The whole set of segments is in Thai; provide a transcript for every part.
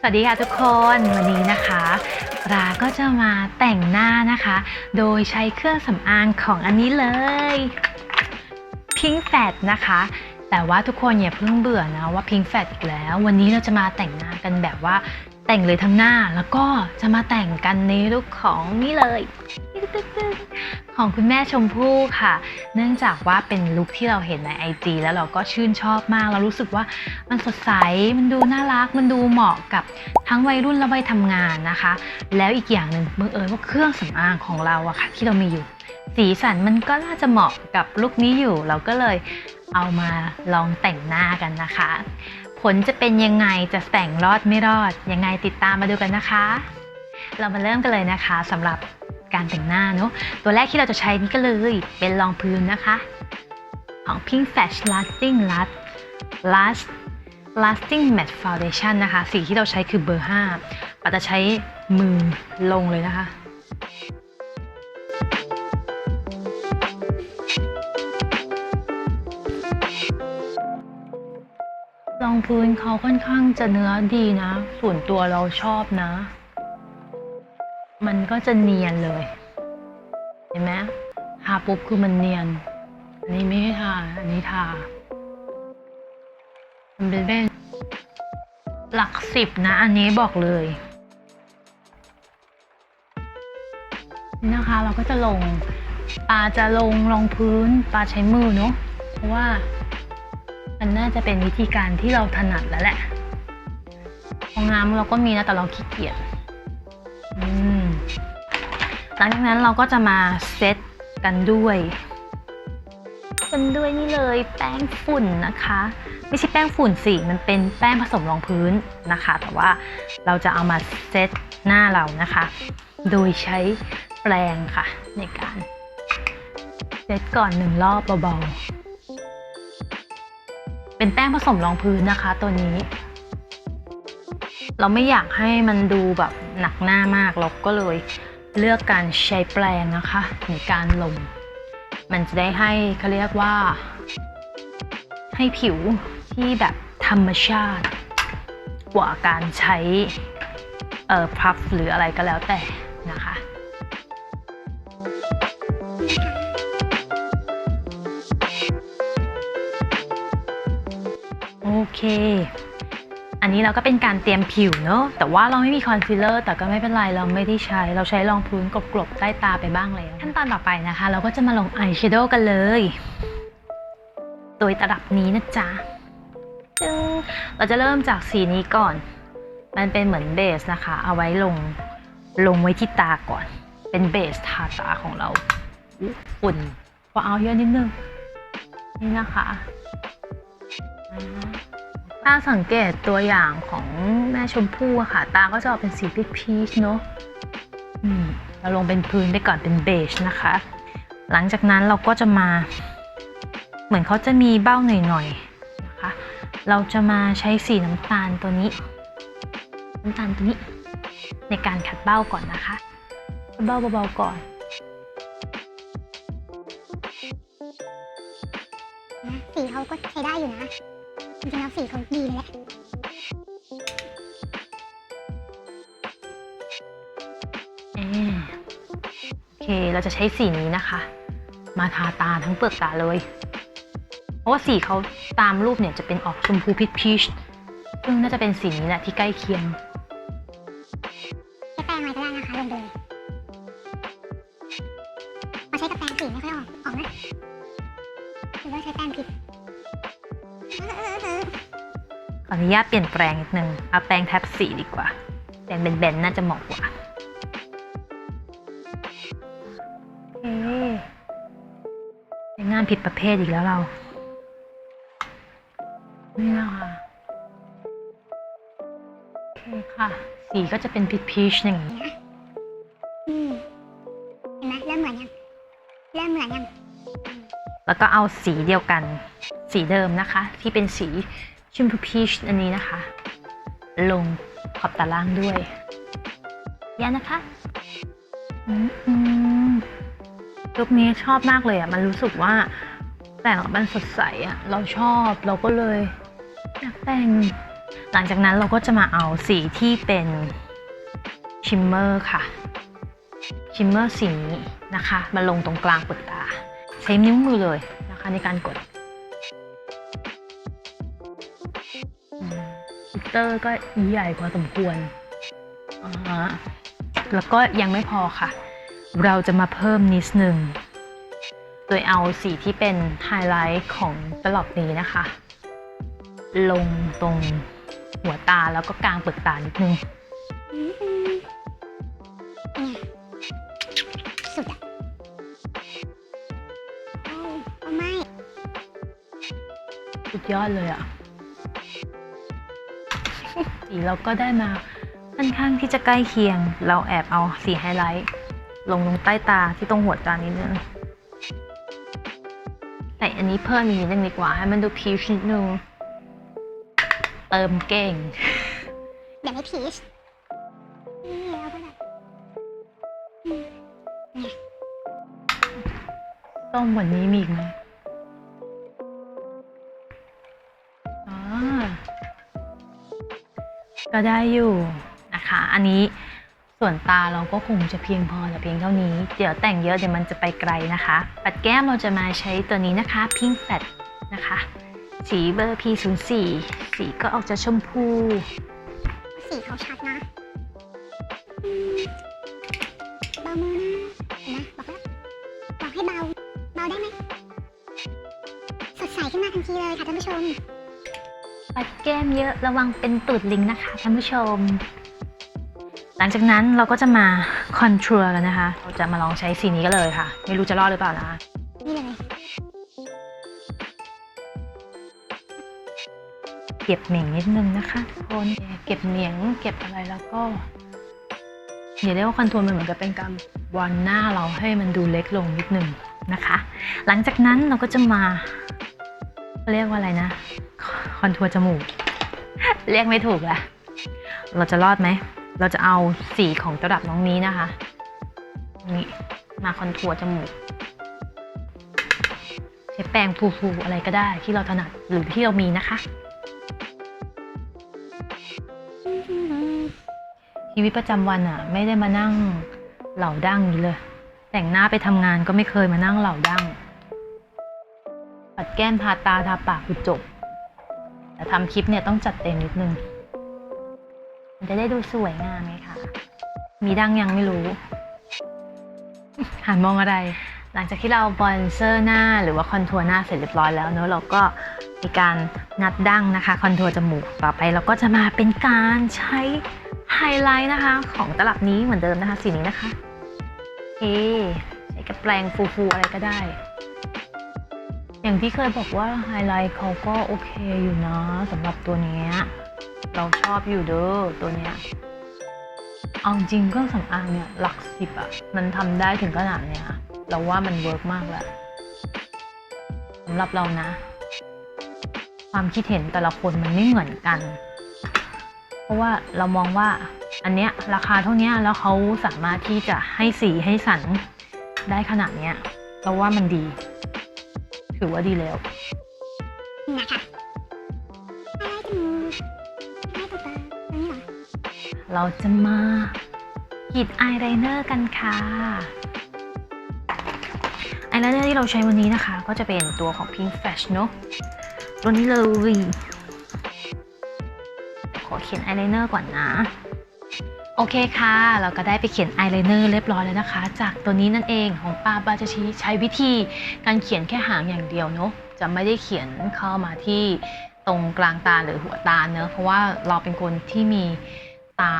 สวัสดีค่ะทุกคนวันนี้นะคะ ราก็จะมาแต่งหน้านะคะ โดยใช้เครื่องสำอางของอันนี้เลย Pink Fat นะคะ แต่ว่าทุกคนอย่าเพิ่งเบื่อนะว่า Pink Fat อีกแล้ว วันนี้เราจะมาแต่งหน้ากันแบบว่าแต่งเลยทั้งหน้าแล้วก็จะมาแต่งกันในลุคของนี่เลย ของคุณแม่ชมพู่ค่ะ เนื่องจากว่าเป็นลุคที่เราเห็นใน IG แล้วเราก็ชื่นชอบมาก เรารู้สึกว่ามันสดใส มันดูน่ารัก มันดูเหมาะกับทั้งวัยรุ่นและวัยทำงานนะคะ แล้วอีกอย่างหนึ่งบังเอิญว่าเครื่องสำอางของเราอะค่ะ ที่เรามีอยู่ สีสันมันก็น่าจะเหมาะกับลุคนี้อยู่ เราก็เลยเอามาลองแต่งหน้ากันนะคะ ผลจะเป็นยังไงจะแต่งรอดไม่รอด ยังไงติดตามมาดูกันนะคะ เรามาเริ่มกันเลยนะคะสำหรับ การแต่งหน้าเนอะตัวแรกที่เราจะใช้นี่ก็เลยเป็นรองพื้นนะคะ ของ Pink Flash Lasting Last Last Lasting Matte Foundation นะคะ สีที่เราใช้คือเบอร์5เราจะใช้มือลงเลยนะคะรองพื้นเขาค่อนข้างจะเนื้อดีนะ ส่วนตัวเราชอบนะ มันก็จะเนียนเลย เห็นไหมทาปุ๊บคือมันเนียน อันนี้ไม่ให้ทา อันนี้ทา มันเป็นเป็นหลักสิบนะ อันนี้บอกเลยนะคะเราก็จะลงปาจะลงรองพื้นปาใช้มือเนาะเพราะว่ามันน่าจะเป็นวิธีการที่เราถนัดแล้วแหละห้องน้ำเราก็มีนะแต่เราขี้เกียจอืม หลังจากนั้นเราก็จะมาเซตกันด้วยกันด้วยนี่เลยแป้งฝุ่นนะคะ ไม่ใช่แป้งฝุ่นสิมันเป็นแป้งผสมรองพื้นนะคะ แต่ว่าเราจะเอามาเซตหน้าเรานะคะ โดยใช้แปรงค่ะ ในการเซตก่อนหนึ่งรอบเบาๆเป็นแป้งผสมรองพื้นนะคะ ตัวนี้ เราไม่อยากให้มันดูแบบหนักหน้ามากเราก็เลย เลือกการใช้แปรงนะคะในการลง มันจะได้ให้เขาเรียกว่า ให้ผิวที่แบบธรรมชาติ กว่าการใช้เอ่อพัฟหรืออะไรก็แล้วแต่นะคะโอเค อันนี้เราก็เป็นการเตรียมผิวเนอะแต่ว่าเราไม่มีคอนซีลเลอร์แต่ก็ไม่เป็นไรเราไม่ได้ใช้ เราใช้รองพื้นกลบๆใต้ตาไปบ้างแล้ว ขั้นตอนต่อไปนะคะ เราก็จะมาลงอายแชโดว์กันเลย โดยตลับนี้นะจ๊ะจึงเราจะเริ่มจากสีนี้ก่อน มันเป็นเหมือนเบสนะคะ เอาไว้ลงลงไว้ที่ตาก่อน เป็นเบสทาตาของเราอุ่นพอเอาเยอะนิดนึงนี่นะคะาสังเกตตัวอย่างของแม่ชมพู่อะค่ะ ตาก็จะออกเป็นสีพีชพชๆเนอะเราลงเป็นพื้นไปก่อนเป็นเบจนะคะ หลังจากนั้นเราก็จะมา เหมือนเขาจะมีเบ้าหน่อยๆนะคะ เราจะมาใช้สีน้ำตาลตัวนี้ น้ำตาลตัวนี้ ในการขัดเบ้าก่อนนะคะเบ้าเบาๆก่อนสีเขาก็ใช้ได้อยู่นะ ริงๆแล้วสีเขาดีเลยแหละอ่าโอเค เราจะใช้สีนี้นะคะ มาทาตาทั้งเปลือกตาเลย เพราะว่าสีเขาตามรูปเนี่ยจะเป็นออกชมพูพีชพีชซึ่งน่าจะเป็นสีนี้แหละที่ใกล้เคียงใช้แปรงอะไรก็ได้นะคะลงเลยพอใช้กับแปรงสีไม่ค่อยออก ออกนะหรือว่าใช้แปรงผิด ขออนุญาตเปลี่ยนแปลงนิดนึงเอาแปรงแท็บสีดีกว่าแปรงแบนๆน่าจะเหมาะกว่าโอเคเป็นงานผิดประเภทอีกแล้วเรา นี่นะคะโอเคค่ะ สีก็จะเป็นพีชๆอย่างนี้อืมเห็นไหมเริ่มเหมือนยัง เริ่มเหมือนยัง แล้วก็เอาสีเดียวกัน สีเดิมนะคะ ที่เป็นสี ชมพูพีชอันนี้นะคะ ลงขอบตาล่างด้วยยานะคะอืมอืมลุคนี้ชอบมากเลยอะ มันรู้สึกว่า แต่งแล้วมันสดใสอะ เราชอบเราก็เลยอยากแต่ง หลังจากนั้นเราก็จะมาเอาสีที่เป็นชิมเมอร์ค่ะ ชิมเมอร์สีนี้นะคะ มาลงตรงกลางเปลือกตา ใช้นิ้วมือเลยนะคะในการกด เตอร์ก็ใหญ่พอสมควรอ่าฮะแล้วก็ยังไม่พอค่ะ เราจะมาเพิ่มนิดนึง โดยเอาสีที่เป็นไฮไลท์ของตลับนี้นะคะ ลงตรงหัวตาแล้วก็กลางเปลือกตานิดนึงอืมอืมเนี่ยสุดอะโอ้โอ้ไม่ สุดยอดเลยอะ สีเราก็ได้มาค่อนข้างที่จะใกล้เคียง เราแอบเอาสีไฮไลท์ลงตรงใต้ตาที่ตรงหัวตานิดนึงแต่อันนี้เพิ่มอีกนิดนึงดีกว่าให้มันดูพีชนิดนึงเติมเก่งเดี๋ยวไม่พีชนี่เราก็แบบอืมต้มกวันนี้มีอีกไหม ก็ได้อยู่นะคะ อันนี้ส่วนตาเราก็คงจะเพียงพอแต่เพียงเท่านี้ เดี๋ยวแต่งเยอะเดี๋ยวมันจะไปไกลนะคะ ปัดแก้มเราจะมาใช้ตัวนี้นะคะ Pink Fat นะคะ สีเบอร์ P04 สีก็ออกจะชมพู สีเขาชัดนะเบามือนะนไหมบอกแล้วบอกให้เบา เบาได้ไหม สดใสขึ้นมาทันทีเลยค่ะท่านผู้ชม ปัดแก้มเยอะระวังเป็นตูดลิงนะคะท่านผู้ชม หลังจากนั้นเราก็จะมาคอนทัวร์กันนะคะ เราจะมาลองใช้สีนี้กันเลยค่ะ ไม่รู้จะรอดหรือเปล่านะนี่เลยเก็บเหม่งนิดนึงนะคะทุกคนเก็บเหนียงเก็บอะไรแล้วก็อย่าเรียกว่าคอนทัวร์มันเหมือนกับเป็นการวอนหน้าเราให้มันดูเล็กลงนิดนึงนะคะ หลังจากนั้นเราก็จะมาเรียกว่าอะไรนะ คอนทัวร์จมูก เรียกไม่ถูกละเราจะรอดไหม เราจะเอาสีของระดับน้องนี้นะคะ นี่มาคอนทัวร์จมูกใช้แปรงฟูๆอะไรก็ได้ที่เราถนัดหรือที่เรามีนะคะ ชีวิตประจำวันอะไม่ได้มานั่งเหล่าดั้งนี้เลย แต่งหน้าไปทำงานก็ไม่เคยมานั่งเหล่าดั้งปัดแก้มทาตาทาปากคือจบ แต่ทำคลิปเนี่ยต้องจัดเต็มนิดนึง มันจะได้ดูสวยงามไงคะมีดังยังไม่รู้ หันมองอะไร หลังจากที่เราบอนเซอร์หน้าหรือว่าคอนทัวร์หน้าเสร็จเรียบร้อยแล้วเนอะเราก็มีการงัดดั้งนะคะ คอนทัวร์จมูกต่อไปเราก็จะมาเป็นการใช้ไฮไลท์นะคะ ของตลับนี้เหมือนเดิมนะคะสีนี้นะคะ โอเค ใช้กับแปรงฟูๆอะไรก็ได้ อย่างที่เคยบอกว่าไฮไลท์เขาก็โอเคอยู่นะสำหรับตัวนี้เราชอบอยู่เด้อตัวเนี้ยเอาจริงเครื่องสำอางเนี่ยหลักสิบอะมันทำได้ถึงขนาดเนี้ยเราว่ามันเวิร์กมากแหล้วสำหรับเรานะ ความคิดเห็นแต่ละคนมันไม่เหมือนกัน เพราะว่าเรามองว่าอันเนี้ยราคาเท่านี้แล้วเขาสามารถที่จะให้สีให้สันได้ขนาดเนี้ย เราว่ามันดี ถือว่าดีแล้วนะคะอะไรจมูกอะไรตัวตาตรงนี้เหรอเราจะมาขีดอายไลเนอร์กันค่ะอายไลเนอร์ที่เราใช้วันนี้นะคะ ก็จะเป็นตัวของ Pink Flash เนอะตัวนี้เลยขอเขียนอายไลเนอร์ก่อนนะ โอเคค่ะ เราก็ได้ไปเขียนอายไลเนอร์เรียบร้อยแล้วนะคะ จากตัวนี้นั่นเองของป้าบาจชีใช้วิธีการเขียนแค่หางอย่างเดียวเนอะจะไม่ได้เขียนเข้ามาที่ตรงกลางตาหรือหัวตาเนอะเพราะว่าเราเป็นคนที่มีตา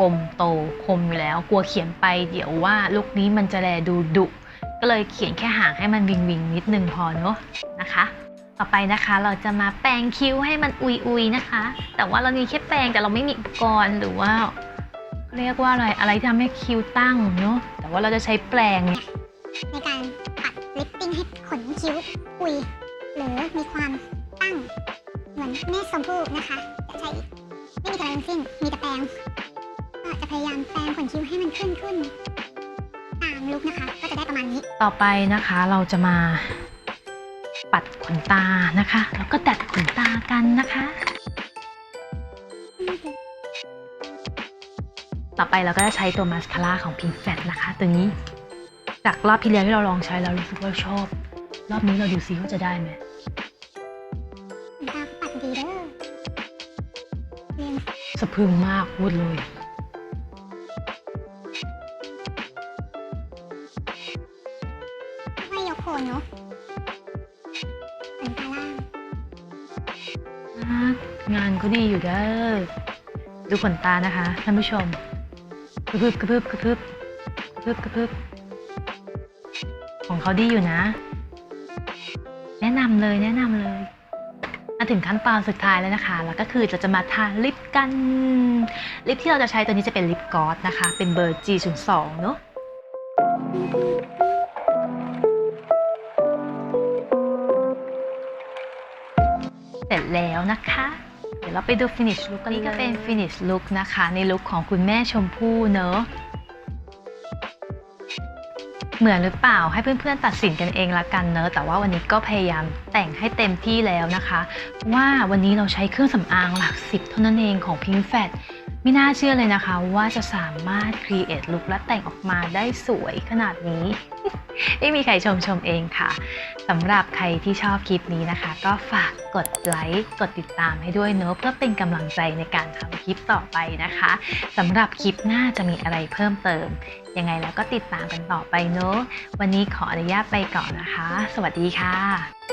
กลมโตคมอยู่แล้ว กลัวเขียนไปเดี๋ยวว่าลุคนี้มันจะแลดูดุก็เลยเขียนแค่หางให้มันวิงวิงนิดนึงพอเนอะนะคะ ต่อไปนะคะ เราจะมาแปรงคิ้วให้มันอุยอุยๆนะคะ แต่ว่าเรามีแค่แปรงแต่เราไม่มีอุปกรณ์หรือว่า เรียกว่าอะไรอะไรที่ทำให้คิ้วตั้งเนอะแต่ว่าเราจะใช้แปรงในการปัดลิปติ้งให้ขนคิ้วปุยหรือมีความตั้งเหมือนแม่ชมพู่นะคะจะใช้ไม่มีอะไรทั้งสิ้นมีแต่แปรงก็จะพยายามแปรงขนคิ้วให้มันขึ้นขึ้นตามลุคนะคะ ก็จะได้ประมาณนี้ ต่อไปนะคะเราจะมาปัดข นตานะคะ แล้วก็ดัดขนตากันนะคะ ต่อไปเราก็จะใช้ตัวมาสคาร่าของพิงแฟตนะคะ ตัวนี้ จากรอบพี่แล้วที่เราลองใช้แล้วรู้สึกว่าชอบ รอบนี้เราดูซิว่าจะได้ไหมสะพึงมากพูดเลยไม่ยกโคนเนาะ งานก็ดีอยู่เด้อ ดูขนตานะคะท่านผู้ชมกระพึบกระพึบกระพึบกระพึบกระพึบของเขาดีอยู่นะ แนะนำเลยแนะนำเลยมาถึงขั้นตอนสุดท้ายแล้วนะคะ แล้วก็คือจะจะมาทาลิปกัน ลิปที่เราจะใช้ตัวนี้จะเป็นลิปกอสนะคะ เป็นเบอร์ G02 เนอะเสร็จแล้วนะคะ เดี๋ยวเราไปดูฟินิชลุกกันนี่ก็เป็นฟินิชลุกนะคะ ในลุคของคุณแม่ชมพู่เนอะเหมือนหรือเปล่าให้เพื่อนๆตัดสินกันเองละกันเนอะแต่ว่าวันนี้ก็พยายามแต่งให้เต็มที่แล้วนะคะ ว่าวันนี้เราใช้เครื่องสำอางหลักสิบเท่านั้นเองของ Pink Fat ไม่น่าเชื่อเลยนะคะว่าจะสามารถ create look และแต่งออกมาได้สวยขนาดนี้ ไม่มีใครชมชมเองค่ะสำหรับใครที่ชอบคลิปนี้นะคะ ก็ฝากกดไลค์กดติดตามให้ด้วยเนอะเพื่อเป็นกำลังใจในการทำคลิปต่อไปนะคะสำหรับคลิปหน้าจะมีอะไรเพิ่มเติม ยังไงแล้วก็ติดตามกันต่อไปเนอะวันนี้ขออนุญาตไปก่อนนะคะ สวัสดีค่ะ